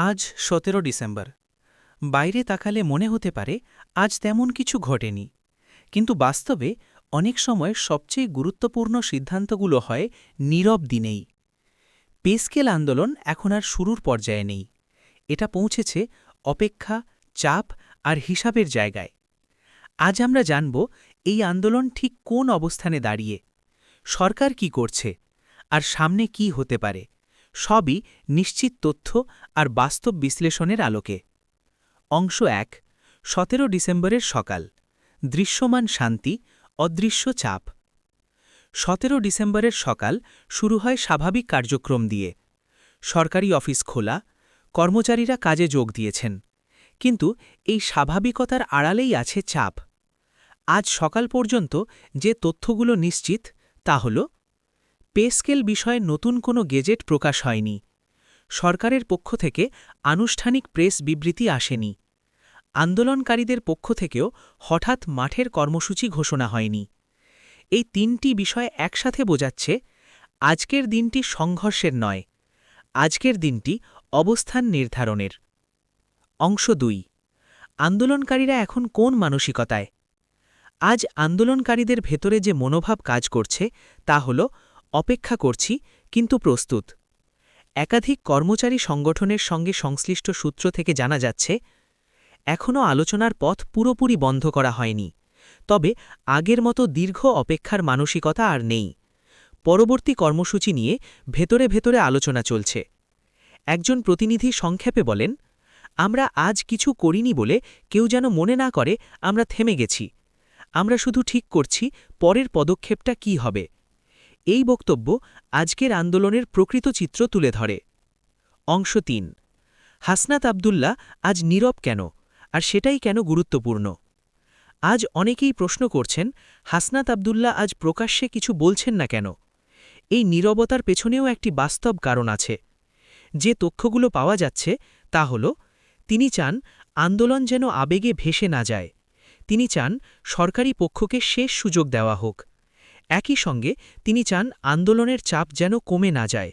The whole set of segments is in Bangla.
আজ সতেরো ডিসেম্বর। বাইরে তাকালে মনে হতে পারে আজ তেমন কিছু ঘটেনি। কিন্তু বাস্তবে অনেক সময় সবচেয়ে গুরুত্বপূর্ণ সিদ্ধান্তগুলো হয় নীরব দিনেই। পেস্কেল আন্দোলন এখন আর শুরুর পর্যায়ে নেই। এটা পৌঁছেছে অপেক্ষা, চাপ আর হিসাবের জায়গায়। আজ আমরা জানব এই আন্দোলন ঠিক কোন অবস্থানে দাঁড়িয়ে, সরকার কি করছে আর সামনে কি হতে পারে। সবই নিশ্চিত তথ্য আর বাস্তব বিশ্লেষণের আলোকে। অংশ এক, সতেরো ডিসেম্বরের সকাল, দৃশ্যমান শান্তি, অদৃশ্য চাপ। সতেরো ডিসেম্বরের সকাল শুরু হয় স্বাভাবিক কার্যক্রম দিয়ে। সরকারি অফিস খোলা, কর্মচারীরা কাজে যোগ দিয়েছেন। কিন্তু এই স্বাভাবিকতার আড়ালেই আছে চাপ। আজ সকাল পর্যন্ত যে তথ্যগুলো নিশ্চিত, তা হল পেস্কেল বিষয়ে নতুন কোনো গেজেট প্রকাশ হয়নি। সরকারের পক্ষ থেকে আনুষ্ঠানিক প্রেস বিবৃতি আসেনি। আন্দোলনকারীদের পক্ষ থেকেও হঠাৎ মাঠের কর্মসূচি ঘোষণা হয়নি। এই তিনটি বিষয় একসাথে বোঝাচ্ছে, আজকের দিনটি সংঘর্ষের নয়, আজকের দিনটি অবস্থান নির্ধারণের। অংশ দুই, আন্দোলনকারীরা এখন কোন মানসিকতায়? আজ আন্দোলনকারীদের ভেতরে যে মনোভাব কাজ করছে, তা হল অপেক্ষা করছি, কিন্তু প্রস্তুত। একাধিক কর্মচারী সংগঠনের সঙ্গে সংশ্লিষ্ট সূত্র থেকে জানা যাচ্ছে, এখনও আলোচনার পথ পুরোপুরি বন্ধ করা হয়নি। তবে আগের মতো দীর্ঘ অপেক্ষার মানসিকতা আর নেই। পরবর্তী কর্মসূচি নিয়ে ভেতরে ভেতরে আলোচনা চলছে। একজন প্রতিনিধি সংক্ষেপে বলেন, আমরা আজ কিছু করিনি বলে কেউ যেন মনে না করে আমরা থেমে গেছি। আমরা শুধু ঠিক করছি পরের পদক্ষেপটা কি হবে। এই বক্তব্য আজকের আন্দোলনের প্রকৃত চিত্র তুলে ধরে। অংশ তিন, হাসনাত আবদুল্লা আজ নীরব কেন আর সেটাই কেন গুরুত্বপূর্ণ? আজ অনেকেই প্রশ্ন করছেন, হাসনাত আবদুল্লা আজ প্রকাশ্যে কিছু বলছেন না কেন? এই নীরবতার পেছনেও একটি বাস্তব কারণ আছে। যে তথ্যগুলো পাওয়া যাচ্ছে তা হল, তিনি চান আন্দোলন যেন আবেগে ভেসে না যায়। তিনি চান সরকারি পক্ষকে শেষ সুযোগ দেওয়া হোক। একই সঙ্গে তিনি চান আন্দোলনের চাপ যেন কমে না যায়।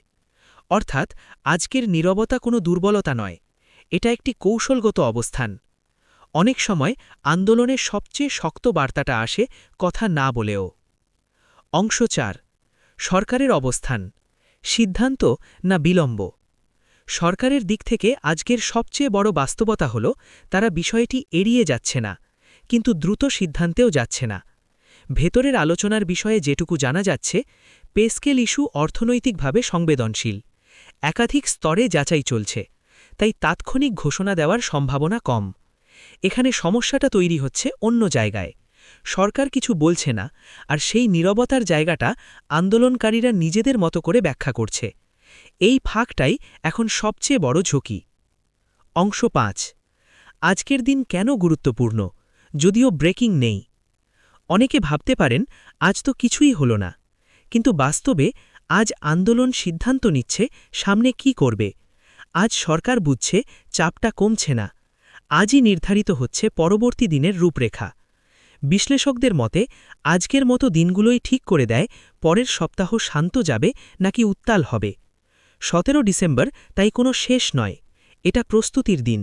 অর্থাৎ আজকের নীরবতা কোনো দুর্বলতা নয়, এটা একটি কৌশলগত অবস্থান। অনেক সময় আন্দোলনের সবচেয়ে শক্ত বার্তাটা আসে কথা না বলেও। অংশ চার, সরকারের অবস্থান, সিদ্ধান্ত না বিলম্ব? সরকারের দিক থেকে আজকের সবচেয়ে বড় বাস্তবতা হল, তারা বিষয়টি এড়িয়ে যাচ্ছে না, কিন্তু দ্রুত সিদ্ধান্তেও যাচ্ছে না। ভেতরের আলোচনার বিষয়ে যেটুকু জানা যাচ্ছে, পেস্কেল ইস্যু অর্থনৈতিকভাবে সংবেদনশীল। একাধিক স্তরে যাচাই চলছে, তাই তাৎক্ষণিক ঘোষণা দেওয়ার সম্ভাবনা কম। এখানে সমস্যাটা তৈরি হচ্ছে অন্য জায়গায়। সরকার কিছু বলছে না, আর সেই নীরবতার জায়গাটা আন্দোলনকারীরা নিজেদের মতো করে ব্যাখ্যা করছে। এই ফাঁকটাই এখন সবচেয়ে বড় ঝুঁকি। অংশ পাঁচ, আজকের দিন কেন গুরুত্বপূর্ণ, যদিও ব্রেকিং নেই। অনেকে ভাবতে পারেন, আজ তো কিছুই হল না। কিন্তু বাস্তবে আজ আন্দোলন সিদ্ধান্ত নিচ্ছে সামনে কি করবে। আজ সরকার বুঝছে চাপটা কমছে না। আজই নির্ধারিত হচ্ছে পরবর্তী দিনের রূপরেখা। বিশ্লেষকদের মতে, আজকের মতো দিনগুলোই ঠিক করে দেয়, পরের সপ্তাহ শান্ত যাবে নাকি উত্তাল হবে। সতেরো ডিসেম্বর তাই কোনো শেষ নয়, এটা প্রস্তুতির দিন।